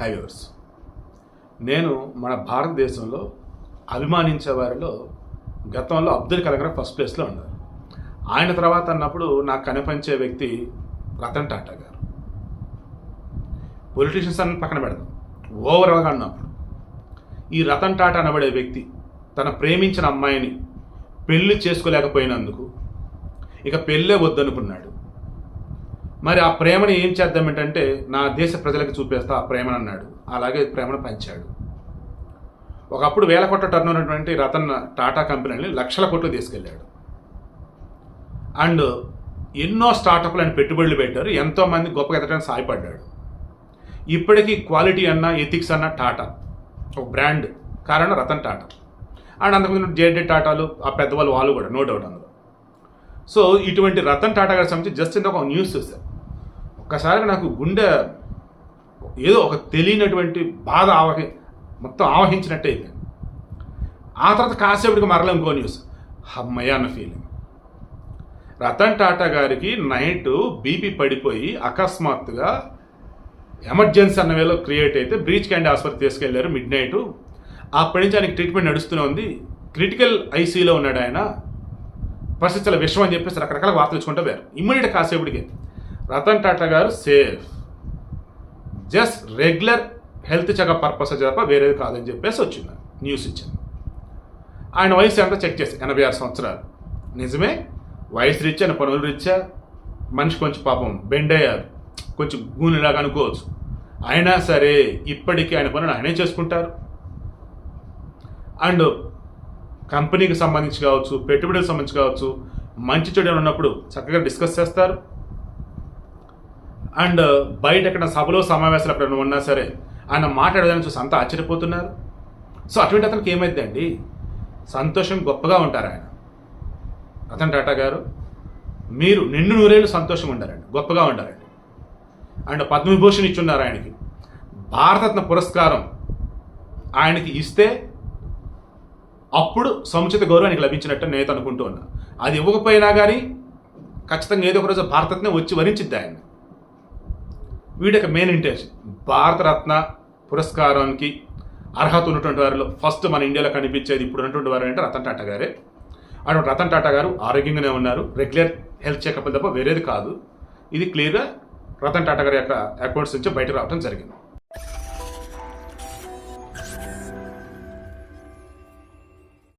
హైవేవర్స్ నేను మన భారతదేశంలో అభిమానించే వారిలో గతంలో అబ్దుల్ కలాం గారు ఫస్ట్ ప్లేస్లో ఉన్నారు. ఆయన తర్వాత అన్నప్పుడు నాకు కనిపించే వ్యక్తి రతన్ టాటా గారు. పొలిటీషియన్స్ అని పక్కన పెడదాం. ఓవరాల్గా అన్నప్పుడు ఈ రతన్ టాటా అనబడే వ్యక్తి తన ప్రేమించిన అమ్మాయిని పెళ్ళి చేసుకోలేకపోయినందుకు ఇక పెళ్ళే వద్దనుకున్నాడు. మరి ఆ ప్రేమను ఏం చేద్దాం ఏంటంటే నా దేశ ప్రజలకు చూపేస్తా ఆ ప్రేమను అన్నాడు. అలాగే ప్రేమను పంచాడు. ఒకప్పుడు వేల కోట్ల టర్న్ ఉన్నటువంటి రతన్ టాటా కంపెనీని లక్షల కోట్లు తీసుకెళ్ళాడు. అండ్ ఎన్నో స్టార్టప్లు అని పెట్టుబడులు పెట్టారు. ఎంతోమంది గొప్ప ఎదగడానికి సహాయపడ్డాడు ఇప్పటికీ క్వాలిటీ అన్న ఎథిక్స్ అన్న టాటా. ఒక బ్రాండ్ కారణం రతన్ టాటా. అండ్ అంతకుముందు జేడే టాటాలు ఆ పెద్దవాళ్ళు వాళ్ళు కూడా నో డౌట్ అందులో. సో ఇటువంటి రతన్ టాటా గారి సంబంధించి జస్ట్ ఇంత ఒక న్యూస్ చూసాను ఒక్కసారిగా నాకు గుండె ఏదో ఒక తెలియనటువంటి బాధ ఆవహి మొత్తం ఆవహించినట్టే అయిపోయింది ఆ తర్వాత కాసేపటికి మరల ఇంకో న్యూస్ అమ్మయ్య అన్న ఫీలింగ్ రతన్ టాటా గారికి నైట్ బీపీ పడిపోయి అకస్మాత్తుగా ఎమర్జెన్సీ అన్న వేలో క్రియేట్ అయితే బ్రీచ్ క్యాండీ ఆసుపత్రి తీసుకెళ్ళారు. మిడ్ నైట్ అప్పటి నుంచి ఆయనకి ట్రీట్మెంట్ నడుస్తూనే ఉంది. క్రిటికల్ ఐసీలో ఉన్నాడు ఆయన. పరిస్థితి విషయం అని చెప్పేసి రకరకాల వార్తలు ఇచ్చుకుంటే వేరు ఇమ్మీడియట్ కాసేపుడికి రతన్ టాటా గారు safe. Just regular health checkup purpose తప్ప వేరేది కాదని చెప్పేసి వచ్చింది. న్యూస్ ఇచ్చింది. ఆయన వయసు ఎంత చెక్ చేసి ఎనభై ఆరు సంవత్సరాలు. నిజమే వయసు రీత్యా ఆయన పనులు రీత్యా మనిషి కొంచెం పాపం బెండ్ అయ్యారు. కొంచెం గూనిలాగా అనుకోవచ్చు. అయినా సరే ఇప్పటికీ ఆయన పనులు ఆయనే చేసుకుంటారు. అండ్ కంపెనీకి సంబంధించి కావచ్చు పెట్టుబడికి సంబంధించి కావచ్చు మంచి చెడు ఉన్నప్పుడు చక్కగా డిస్కస్ చేస్తారు. అండ్ బయట ఎక్కడ సభలో సమావేశాలు ఎక్కడ ఉన్నా సరే ఆయన మాట్లాడేదాన్ని చూసి అంతా ఆశ్చర్యపోతున్నారు. సో అటువంటి అతనికి ఏమైందండి? సంతోషం గొప్పగా ఉంటారు ఆయన. రతన్ టాటా గారు మీరు నిండు నూరేళ్ళు సంతోషం ఉండారండి గొప్పగా ఉండారండి. అండ్ పద్మవిభూషణ్ ఇచ్చున్నారు ఆయనకి. భారతరత్న పురస్కారం ఆయనకి ఇస్తే అప్పుడు సముచిత గౌరవానికి లభించినట్టు నేను అనుకుంటూ ఉన్నా. అది ఇవ్వకపోయినా కానీ ఖచ్చితంగా ఏదో ఒక రోజు భారతరత్న వచ్చి వరించిద్ది ఆయన. వీడి యొక్క మెయిన్ ఇంటెన్షన్ భారతరత్న పురస్కారానికి అర్హత ఉన్నటువంటి వారిలో ఫస్ట్ మన ఇండియాలో కనిపించేది ఇప్పుడు ఉన్నటువంటి వారు అంటే రతన్ టాటా గారే. అటువంటి రతన్ టాటా గారు ఆరోగ్యంగానే ఉన్నారు. రెగ్యులర్ హెల్త్ చెకప్ తప్ప వేరేది కాదు. ఇది క్లియర్గా రతన్ టాటా గారి యొక్క అకౌంట్స్ నుంచి బయటకు రావడం జరిగింది.